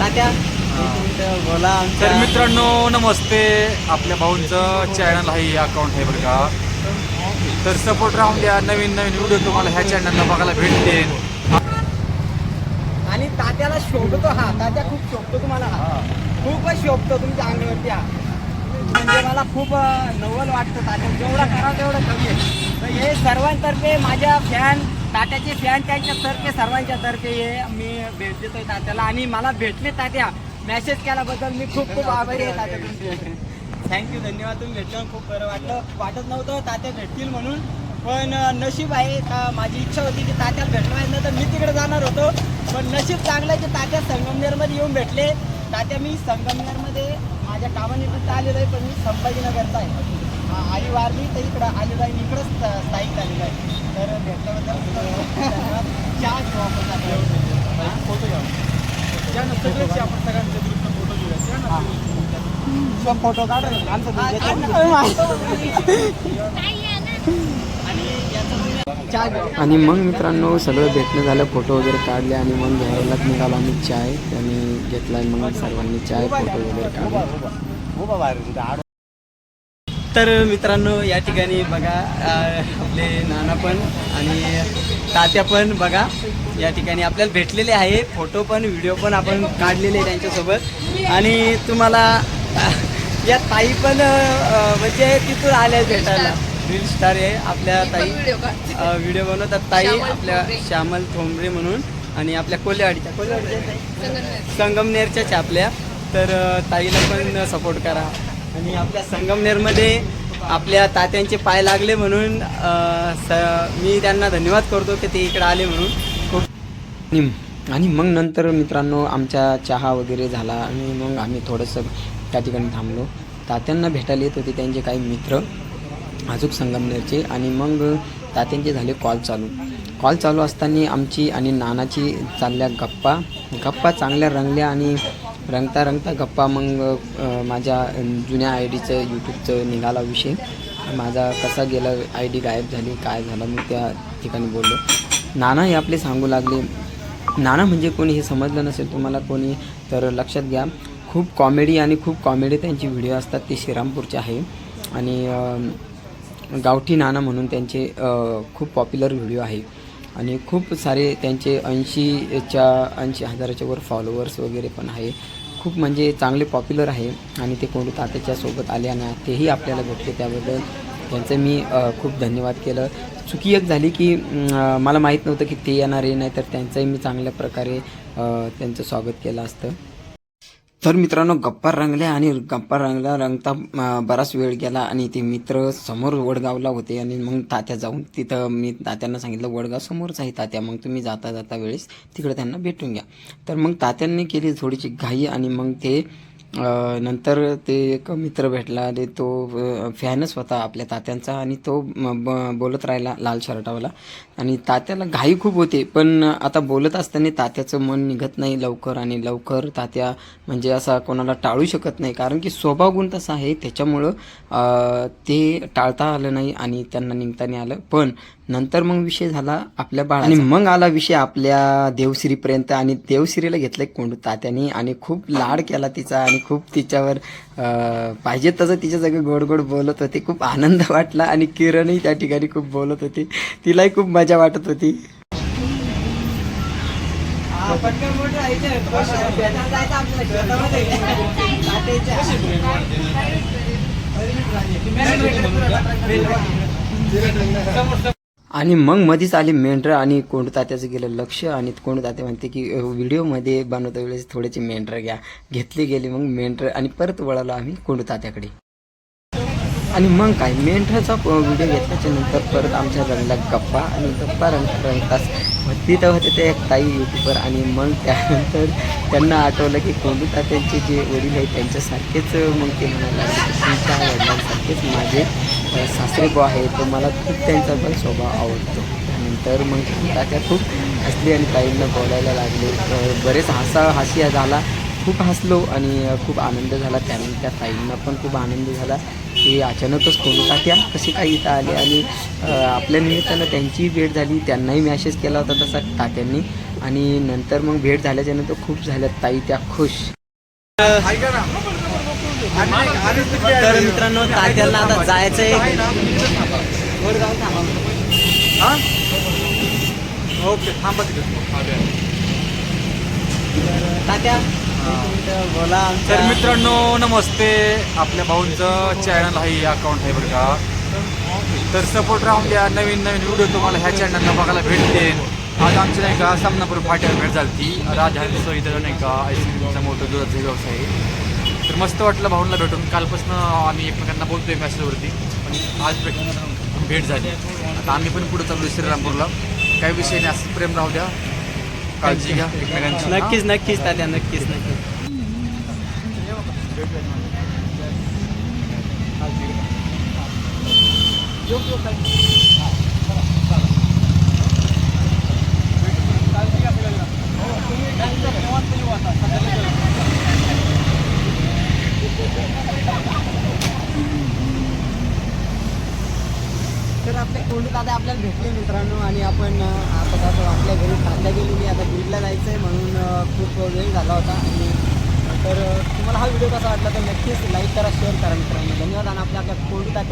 तात्या. बोला तर मित्रांनो नमस्ते. आपल्या भाऊंचं चॅनल आहे अकाउंट आहे बरं का तर सपोर्ट राहून द्या. नवीन नवीन व्हिडिओ तुम्हाला ह्या चॅनलला बघायला भेटतील. आणि तात्याला शोभतो हा. तात्या खूप शोभतो तुम्हाला हा. खूपच शोभतो तुमच्या अंगावरती हा. म्हणजे मला खूप नवल वाटतं तात्या. जेवढा करा तेवढं कमी आहे. तर हे सर्वांतर्फे माझ्या फॅन तात्याचे फॅन त्यांच्यातर्फे सर्वांच्या तर्फे हे मी भेट देतोय तात्याला आणि मला भेटले तात्या. मेसेज केल्याबद्दल मी खूप खूप आभारी आहे तात्या तुमचे थँक्यू धन्यवाद. तुम्ही भेटलं खूप बरं वाटलं. वाटत नव्हतं तात्या भेटतील म्हणून. पण नशीब आहे का? माझी इच्छा होती की तात्याला भेटलं पाहिजे तर मी तिकडे जाणार होतो. पण नशीब चांगलं आहे की तात्या संगमनेरमध्ये येऊन भेटले. तात्या मी संगमनेरमध्ये माझ्या कामानिमित्त आलेलो आहे पण मी संभाजीनगरचा आहे. आई वारली तर इकडं आलेलो आहे इकडंच स्थायिक झालेलो आहे तर भेटल्याबद्दल धन्यवाद. चहा घेऊ आपण. फोटो घ्या सगळ्यांचे आपण सगळ्यांच्या ग्रुपनं फोटो घेऊया फोटो काढ आणि मग- चहा घेऊ आणि मग मित्रांनो सगळं भेटणं झालं फोटो वगैरे काढले आणि मग घ्यायलाच निघालो आम्ही चाय आणि घेतला मग सर्वांनी चाय फोटो वगैरे काढले तर मित्रांनो या ठिकाणी बघा आपले नाना पण आणि तात्या पण बघा. या ठिकाणी आपल्याला भेटलेले आहे. फोटो पण व्हिडिओ पण आपण काढलेले आहे त्यांच्यासोबत. आणि तुम्हाला या ताई पण म्हणजे तिथून आल्या भेटायला. रील स्टार आहे आपल्या ताई. व्हिडिओ बनवतात ताई आपल्या श्यामल ठोंबरे म्हणून आणि आपल्या कोल्हेवाडीच्या कोल्हेवाडीच्या? संगमनेरच्याच आपल्या. तर ताईला पण सपोर्ट करा. आणि आपल्या संगमनेरमध्ये आपल्या तात्यांचे पाय लागले म्हणून स मी त्यांना धन्यवाद करतो की ते इकडे आले म्हणून. खूप आणि आणि मग नंतर मित्रांनो आमचा चहा वगैरे झाला आणि मग आम्ही थोडंसं त्या ठिकाणी थांबलो. तात्यांना भेटायला येत होते त्यांचे काही मित्र अजूक संगमनेरचे आणि मग तात्यांचे झाले कॉल चालू. कॉल चालू असताना आमची आणि नानाची चालल्या गप्पा गप्पा चांगल्या रंगल्या आणि रंगता रंगता गप्पा मग माझ्या जुन्या आय डीचं यूट्यूबचं निघाला विषय. माझा कसा गेला आय डी गायब झाली काय झालं मी त्या ठिकाणी बोललो. नाना हे आपले सांगू लागले. नाना म्हणजे कोणी हे समजलं नसेल तुम्हाला कोणी तर लक्षात घ्या. खूप कॉमेडी आणि खूप कॉमेडी त्यांची व्हिडिओ असतात. ते श्रीरामपूरचे आहे. आणि गावठी नाना म्हणून त्यांचे खूप पॉप्युलर व्हिडिओ आहे. आणि खूप सारे त्यांचे ऐंशीच्या ऐंशी हजाराच्या वर फॉलोअर्स वगैरे पण आहे. खूप म्हणजे चांगले पॉप्युलर आहे आणि ते कोणी तात्याच्या सोबत आले आणि तेही आपल्याला भेटले त्याबद्दल त्यांचं मी खूप धन्यवाद केलं. चुकी एक झाली की मला माहीत नव्हतं की ते येणार आहे नाही तर त्यांचंही मी चांगल्या प्रकारे त्यांचं स्वागत केलं असतं. तर मित्रांनो गप्पा रंगल्या आणि गप्पा रंगला रंगता बराच वेळ गेला आणि ते मित्र समोर वडगावला होते आणि मग तात्या जाऊन तिथं मी तात्यांना सांगितलं वडगाव समोरच आहे तात्या मग तुम्ही जाता जाता वेळेस तिकडे त्यांना भेटून घ्या. तर मग तात्यांनी केली थोडीशी घाई आणि मग ते नंतर ते एक मित्र भेटला आणि तो फॅनच होता आपल्या तात्यांचा आणि तो ब- बोलत राहिला लाल शर्टावाला. आणि तात्याला घाई खूप होते पण आता बोलत असताना तात्याचं मन निघत नाही लवकर आणि लवकर तात्या म्हणजे असा कोणाला टाळू शकत नाही. कारण की स्वभाव गुण तसा आहे त्याच्यामुळं ते टाळता आलं नाही आणि त्यांना निघताना आलं. पण नंतर मग विषय झाला आपल्या बाळा आणि मग आला विषय आपल्या देवश्रीपर्यंत आणि देवश्रीला घेतलं कोंडू तात्याने आणि खूप लाड केला तिचा आणि खूप तिच्यावर पाहिजे तसं तिच्या सगळं गोड गोड बोलत होते. खूप आनंद वाटला आणि किरणही त्या ठिकाणी खूप बोलत होती. तिलाही खूप मजा वाटत होती. आणि मग मध्येच आले मेंढरं आणि कोंडतात्याचं गेलं लक्ष. आणि कोंडू म्हणते की व्हिडिओमध्ये बनवता वेळेस थोडेसे मेंढरं घ्या. घेतले गेले मग मेंढरं आणि परत वळालो आम्ही कोंडतात्याकडे आणि मग काय मेंढराचा व्हिडिओ घेतल्याच्या नंतर परत आमच्या रंगला गप्पा आणि गप्पा रंग रंगताच तर होते ते एक ताई युट्यूबर आणि मग त्यानंतर त्यांना आठवलं की कोंडतात्यांचे जे वडील आहेत त्यांच्यासारखेच मग ते म्हणायला तुमच्या वडिलांसारखेच माझे सासरी बुवा आहे तर मला खूप त्यांचा पण स्वभाव आवडतो. त्यानंतर मग तात्या खूप हसली आणि ताईंना बोलायला लागले. बरेच हसा हसी झाला. खूप हसलो आणि खूप आनंद झाला. त्यानंतर त्या ताईंना पण खूप आनंद झाला की अचानकच कोणी तात्या कसे काय इथं आले? आणि आपल्या निमित्तानं त्यांचीही भेट झाली. त्यांनाही मॅसेज केला होता तसा तात्यांनी आणि नंतर मग भेट झाल्याच्यानंतर खूप झाल्या. ताई त्या खुश. तर मित्रांनो तात्याला आता जायचं आहे. हा? ओके थांबा तात्या? बोला तर मित्रांनो नमस्ते. आपल्या भाऊंचं चॅनल आहे अकाउंट आहे बरं का. तर सपोर्ट राहून द्या. नवीन नवीन व्हिडिओ तुम्हाला ह्या चॅनलला बघायला भेटते आज आमची नाही का सामनापूर फाट्यावर भेट झाली ती राजहंस इथं नाही का आईस्क्रीमचा मोठं दुधाचा व्यवसाय तर मस्त वाटलं भाऊंना भेटून. कालपासून आम्ही एकमेकांना बोलतोय मॅसेजवरती पण आज भेट भेट झाली. आता आम्ही पण पुढे चाललो श्रीरामपूरला. काही विषय नाही असं प्रेम राहू द्या. काळजी घ्या एकमेकांची. नक्कीच नक्कीच तात्या नक्कीच नक्कीच आपले कोंडू दादा आपल्याला भेटले मित्रांनो आणि आपण पदार्थ आता आपल्या घरी खाल्ल्या गेलेली आता बीडला जायचं आहे म्हणून खूप वेळ झाला होता. आणि तर तुम्हाला हा व्हिडिओ कसा वाटला तर नक्कीच लाईक करा शेअर करा मित्रांनो. धन्यवाद आणि आपल्या आपल्या कोंडू